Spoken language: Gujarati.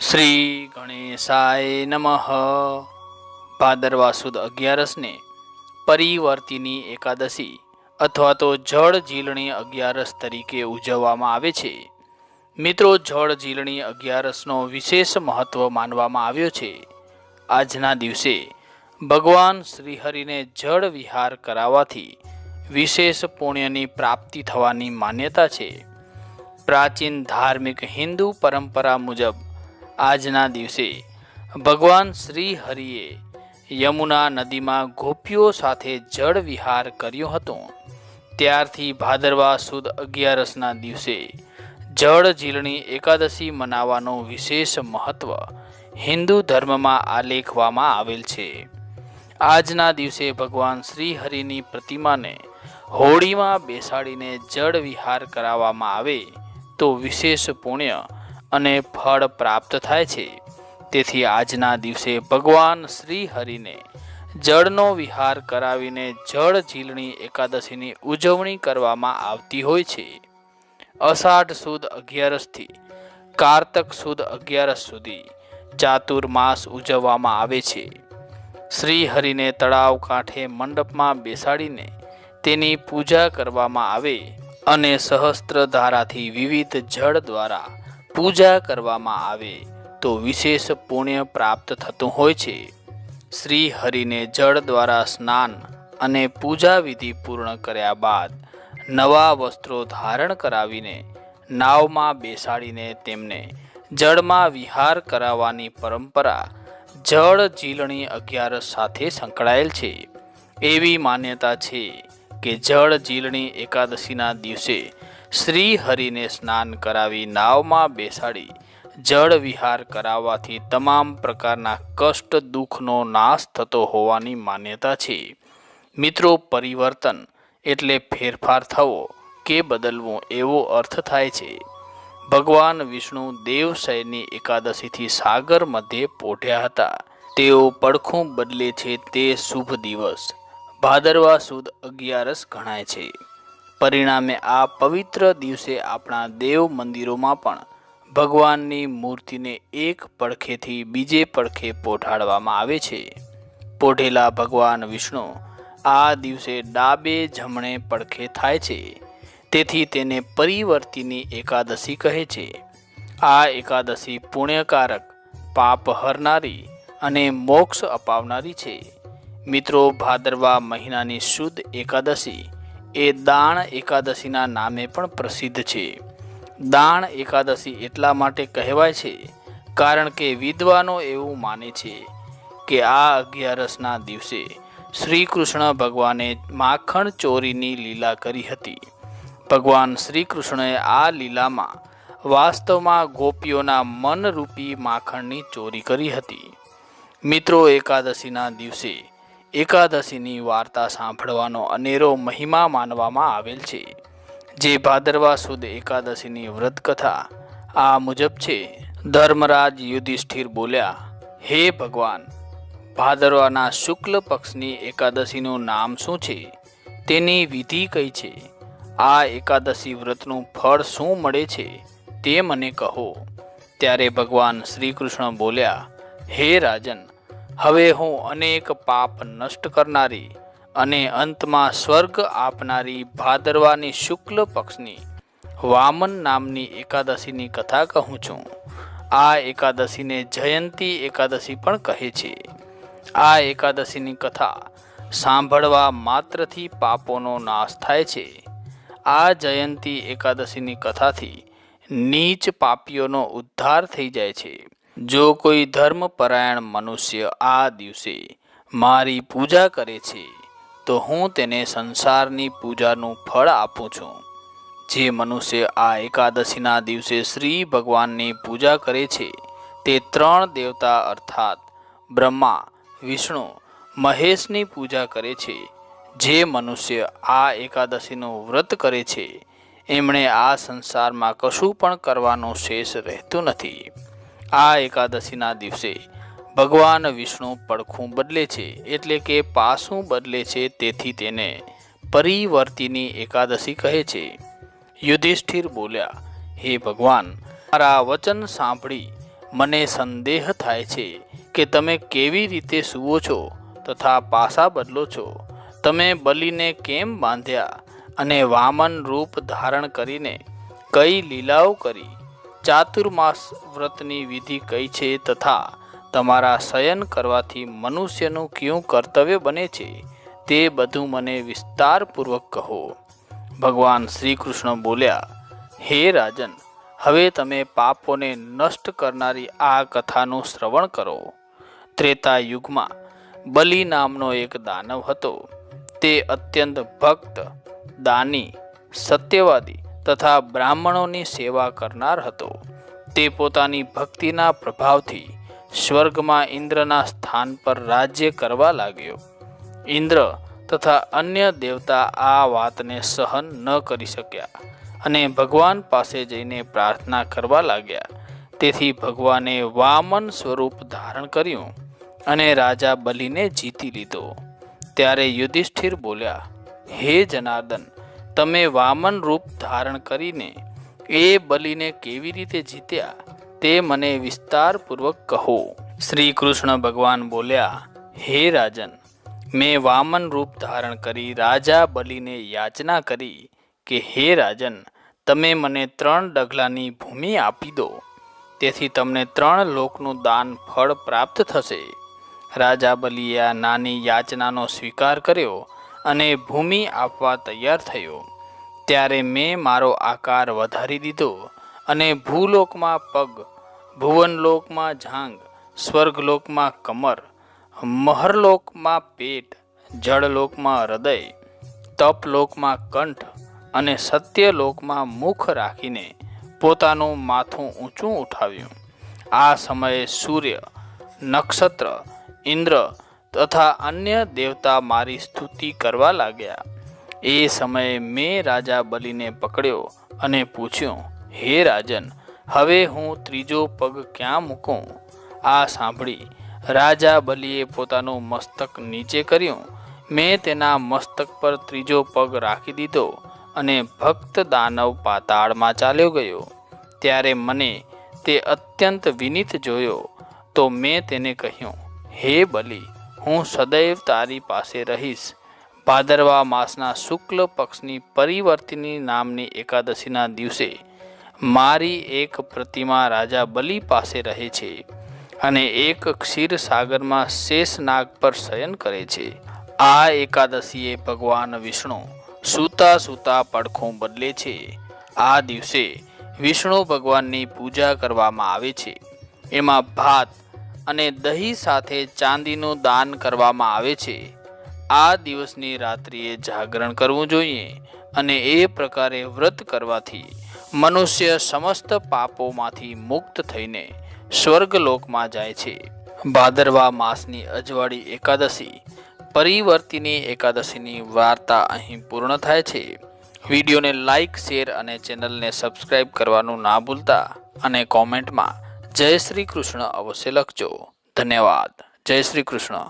શ્રી ગણેશાય નમઃ. ભાદરવા સુદ અગિયારસને પરિવર્તિની એકાદશી અથવા તો જળ ઝીલણી અગિયારસ તરીકે ઉજવવામાં આવે છે. મિત્રો, જળ ઝીલણી અગિયારસનો વિશેષ મહત્વ માનવામાં આવ્યો છે. આજના દિવસે ભગવાન શ્રીહરિને જળ વિહાર કરાવવાથી વિશેષ પુણ્યની પ્રાપ્તિ થવાની માન્યતા છે. પ્રાચીન ધાર્મિક હિન્દુ પરંપરા મુજબ આજના દિવસે ભગવાન શ્રી હરિએ યમુના નદીમાં ગોપીઓ સાથે જળ વિહાર કર્યો હતો. ત્યારથી ભાદરવા સુદ અગિયારસના દિવસે જળ ઝીલણી એકાદશી મનાવવાનો વિશેષ મહત્વ હિન્દુ ધર્મમાં આલેખવામાં આવેલ છે. આજના દિવસે ભગવાન શ્રી હરિની પ્રતિમાને હોળીમાં બેસાડીને જળ વિહાર કરાવવામાં આવે તો વિશેષ પુણ્ય અને ફળ પ્રાપ્ત થાય છે. તેથી આજના દિવસે ભગવાન શ્રી હરિને જળનો વિહાર કરાવીને જળ ઝીલણી એકાદશીની ઉજવણી કરવામાં આવતી હોય છે. અષાઢ સુદ અગિયારસથી કારતક સુદ અગિયારસ સુધી ચાતુર્માસ ઉજવવામાં આવે છે. શ્રી હરિને તળાવ કાંઠે મંડપમાં બેસાડીને તેની પૂજા કરવામાં આવે અને સહસ્ત્ર ધારાથી વિવિધ જળ દ્વારા પૂજા કરવામાં આવે તો વિશેષ પુણ્ય પ્રાપ્ત થતું હોય છે. શ્રી હરિને જળ દ્વારા સ્નાન અને પૂજા વિધિ પૂર્ણ કર્યા બાદ નવા વસ્ત્રો ધારણ કરાવીને નાવમાં બેસાડીને તેમને જળમાં વિહાર કરાવવાની પરંપરા જળ ઝીલણી અગિયારસ સાથે સંકળાયેલ છે. એવી માન્યતા છે કે જળ ઝીલણી એકાદશીના દિવસે શ્રી હરિને સ્નાન કરાવી નાવમાં બેસાડી. જળ વિહાર કરાવવાથી તમામ પ્રકારના કષ્ટ દુઃખનો નાશ થતો હોવાની માન્યતા છે. મિત્રો, પરિવર્તન એટલે ફેરફાર થવો કે બદલવો એવો અર્થ થાય છે. ભગવાન વિષ્ણુ દેવશયની એકાદશીથી સાગર મધ્યે પોઢ્યા હતા. તેઓ પડખું બદલે છે તે શુભ દિવસ. ભાદરવા સુદ અગિયારસ ગણાય છે. પરિણામે આ પવિત્ર દિવસે આપણા દેવ મંદિરોમાં પણ ભગવાનની મૂર્તિને એક પડખેથી બીજે પડખે પોઢાડવામાં આવે છે. પોઢેલા ભગવાન વિષ્ણુ આ દિવસે ડાબે જમણે પડખે થાય છે. તેથી તેને પરિવર્તિની એકાદશી કહે છે. આ એકાદશી પુણ્યકારક, પાપ હરનારી અને મોક્ષ અપાવનારી છે. મિત્રો, ભાદરવા મહિનાની શુદ્ધ એકાદશી એ દાણ એકાદશીના નામે પણ પ્રસિદ્ધ છે. દાણ એકાદશી એટલા માટે કહેવાય છે કારણ કે વિદ્વાનો એવું માને છે કે આ અગિયારસના દિવસે શ્રી કૃષ્ણ ભગવાને માખણ ચોરીની લીલા કરી હતી. ભગવાન શ્રી કૃષ્ણએ આ લીલામાં વાસ્તવમાં ગોપીઓના મનરૂપી માખણની ચોરી કરી હતી. મિત્રો, એકાદશીના દિવસે એકાદશીની વાર્તા સાંભળવાનો અનેરો મહિમા માનવામાં આવેલ છે. જે ભાદરવા સુદ એકાદશીની વ્રત કથા આ મુજબ છે. ધર્મરાજ યુધિષ્ઠિર બોલ્યા, હે ભગવાન, ભાદરવાના શુક્લ પક્ષની એકાદશીનું નામ શું છે? તેની વિધિ કઈ છે? આ એકાદશી વ્રતનું ફળ શું મળે છે? તે મને કહો. ત્યારે ભગવાન શ્રી કૃષ્ણ બોલ્યા, હે રાજન હવે હું અનેક પાપ નષ્ટ કરનારી અને અંતમાં સ્વર્ગ આપનારી ભાદરવાની શુક્લ પક્ષની વામન નામની એકાદશીની કથા કહું છું. આ એકાદશીને જયંતી એકાદશી પણ કહે છે. આ એકાદશીની કથા સાંભળવા માત્રથી પાપોનો નાશ થાય છે. આ જયંતી એકાદશીની કથાથી નીચ પાપીઓનો ઉદ્ધાર થઈ જાય છે. જો કોઈ ધર્મપરાયણ મનુષ્ય આ દિવસે મારી પૂજા કરે છે, તો હું તેને સંસારની પૂજાનું ફળ આપું છું. જે મનુષ્ય આ એકાદશીના દિવસે શ્રી ભગવાનની પૂજા કરે છે, તે ત્રણ દેવતા અર્થાત બ્રહ્મા, વિષ્ણુ, મહેશની પૂજા કરે છે. જે મનુષ્ય આ એકાદશીનું વ્રત કરે છે, એમણે આ સંસારમાં કશું પણ કરવાનું શેષ રહેતું નથી. આ એકાદશીના દિવસે ભગવાન વિષ્ણુ પડખું બદલે છે, એટલે કે પાસું બદલે છે, તેથી તેને પરિવર્તિની એકાદશી કહે છે. યુધિષ્ઠિર બોલ્યા, હે ભગવાન, મારા વચન સાંભળી મને સંદેહ થાય છે કે તમે કેવી રીતે સૂવો છો તથા પાસા બદલો છો. તમે બલીને કેમ બાંધ્યા અને વામન રૂપ ધારણ કરીને કઈ લીલાઓ કરી ચાતુર્માસ વ્રતની વિધિ કઈ છે તથા તમારા શયન કરવાથી મનુષ્યનું કયું કર્તવ્ય બને છે તે બધું મને વિસ્તારપૂર્વક કહો. ભગવાન શ્રી કૃષ્ણ બોલ્યા, હે રાજન, હવે તમે પાપોને નષ્ટ કરનારી આ કથાનું શ્રવણ કરો. ત્રેતા યુગમાં બલિ નામનો એક દાનવ હતો. તે અત્યંત ભક્ત, દાની, સત્યવાદી તથા બ્રાહ્મણોની સેવા કરનાર હતો. તે પોતાની ભક્તિના પ્રભાવથી સ્વર્ગમાં ઇન્દ્રના સ્થાન પર રાજ્ય કરવા લાગ્યો. ઇન્દ્ર તથા અન્ય દેવતા આ વાતને સહન ન કરી શક્યા અને ભગવાન પાસે જઈને પ્રાર્થના કરવા લાગ્યા. તેથી ભગવાને વામન સ્વરૂપ ધારણ કર્યું અને રાજા બલિને જીતી લીધો. ત્યારે યુધિષ્ઠિર બોલ્યા, હે જનાર્દન તમે વામન રૂપ ધારણ કરીને એ બલિને કેવી રીતે જીત્યા તે મને વિસ્તારપૂર્વક કહો. શ્રી કૃષ્ણ ભગવાન બોલ્યા, હે રાજન, મેં વામન રૂપ ધારણ કરી રાજા બલિને યાચના કરી કે હે રાજન, તમે મને ત્રણ ડગલાની ભૂમિ આપી દો. તેથી તમને ત્રણ લોકનું દાન ફળ પ્રાપ્ત થશે. રાજા બલિએ આ નાની યાચનાનો સ્વીકાર કર્યો અને ભૂમિ આપવા તૈયાર થયો. ત્યારે મેં મારો આકાર વધારી દીધો અને ભૂલોકમાં પગ, ભુવનલોકમાં જાંગ, સ્વર્ગલોકમાં કમર, મહરલોકમાં પેટ, જળલોકમાં હૃદય, તપલોકમાં કંઠ અને સત્યલોકમાં મુખ રાખીને પોતાનું માથું ઊંચું ઉઠાવ્યું. આ સમયે સૂર્ય, નક્ષત્ર, ઇન્દ્ર તથા અન્ય દેવતા મારી સ્તુતિ કરવા લાગ્યા. એ સમયે મેં રાજા બલિને પકડ્યો અને પૂછ્યું, હે રાજન, હવે હું ત્રીજો પગ ક્યાં મૂકું? આ સાંભળી રાજા બલિએ પોતાનું મસ્તક નીચે કર્યું. મેં તેના મસ્તક પર ત્રીજો પગ રાખી દીધો અને ભક્ત દાનવ પાતાળમાં ચાલ્યો ગયો. ત્યારે મને તે અત્યંત વિનીત જોયો તો મેં તેને કહ્યું, હે બલિ હું સદૈવ તારી પાસે રહીશ. ભાદરવા માસના શુક્લ પક્ષની પરિવર્તિની નામની એકાદશીના દિવસે મારી એક પ્રતિમા રાજા બલિ પાસે રહે છે અને એક ક્ષીરસાગરમાં શેષનાગ પર શયન કરે છે. આ એકાદશીએ ભગવાન વિષ્ણુ સૂતા સૂતા પડખું બદલે છે. આ દિવસે વિષ્ણુ ભગવાનની પૂજા કરવામાં આવે છે. એમાં ભાત અને દહીં સાથે ચાંદીનું દાન કરવામાં આવે છે. આ દિવસની રાત્રિએ જાગરણ કરવું જોઈએ અને એ પ્રકારે વ્રત કરવાથી મનુષ્ય સમસ્ત પાપોમાંથી મુક્ત થઈને સ્વર્ગલોકમાં જાય છે. ભાદરવા માસની અજવાળી એકાદશી, પરિવર્તિની એકાદશીની વાર્તા અહીં પૂર્ણ થાય છે. વિડીયોને લાઇક શેર અને ચેનલને સબસ્ક્રાઇબ કરવાનું ના ભૂલતા અને કોમેન્ટમાં જય શ્રી કૃષ્ણ. અવશ્ય લખજો. ધન્યવાદ. જય શ્રી કૃષ્ણ.